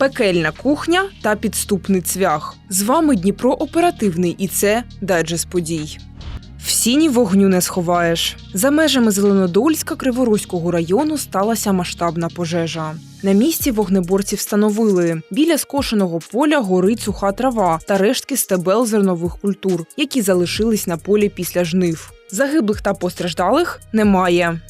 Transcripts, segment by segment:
Пекельна кухня та підступний цвях. З вами Дніпро оперативний, і це дайджест подій. В сіні вогню не сховаєш. За межами Зеленодольська Криворозького району сталася масштабна пожежа. На місці вогнеборці встановили біля скошеного поля горить суха трава та рештки стебел зернових культур, які залишились на полі після жнив. Загиблих та постраждалих немає.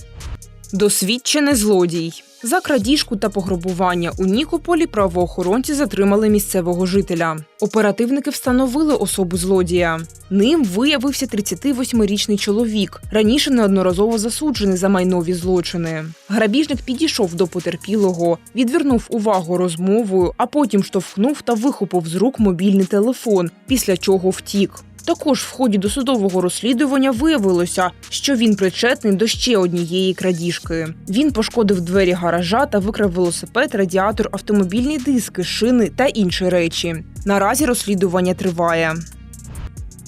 Досвідчений злодій. За крадіжку та пограбування у Нікополі правоохоронці затримали місцевого жителя. Оперативники встановили особу злодія. Ним виявився 38-річний чоловік, раніше неодноразово засуджений за майнові злочини. Грабіжник підійшов до потерпілого, відвернув увагу розмовою, а потім штовхнув та вихопив з рук мобільний телефон, після чого втік. Також в ході досудового розслідування виявилося, що він причетний до ще однієї крадіжки. Він пошкодив двері гаража та викрав велосипед, радіатор, автомобільні диски, шини та інші речі. Наразі розслідування триває.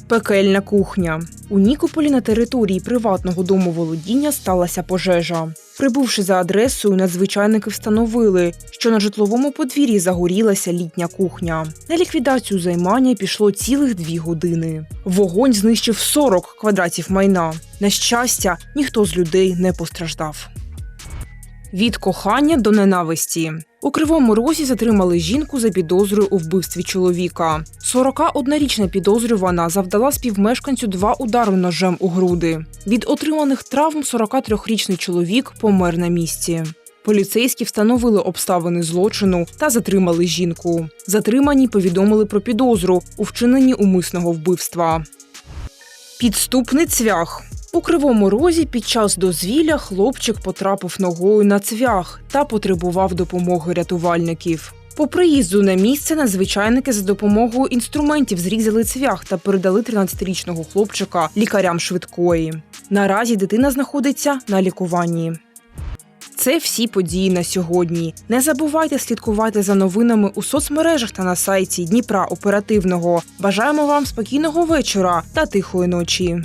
Пекельна кухня. У Нікополі на території приватного дому володіння сталася пожежа. Прибувши за адресою, надзвичайники встановили, що на житловому подвір'ї загорілася літня кухня. На ліквідацію займання пішло цілих дві години. Вогонь знищив 40 квадратів майна. На щастя, ніхто з людей не постраждав. Від кохання до ненависті. У Кривому Розі затримали жінку за підозрою у вбивстві чоловіка. 41-річна підозрювана завдала співмешканцю два удари ножем у груди. Від отриманих травм 43-річний чоловік помер на місці. Поліцейські встановили обставини злочину та затримали жінку. Затримані повідомили про підозру у вчиненні умисного вбивства. Підступний цвях. У кривому розі під час дозвілля хлопчик потрапив ногою на цвях та потребував допомоги рятувальників. По приїзду на місце надзвичайники за допомогою інструментів зрізали цвях та передали 13-річного хлопчика лікарям швидкої. Наразі дитина знаходиться на лікуванні. Це всі події на сьогодні. Не забувайте слідкувати за новинами у соцмережах та на сайті Дніпра Оперативного. Бажаємо вам спокійного вечора та тихої ночі.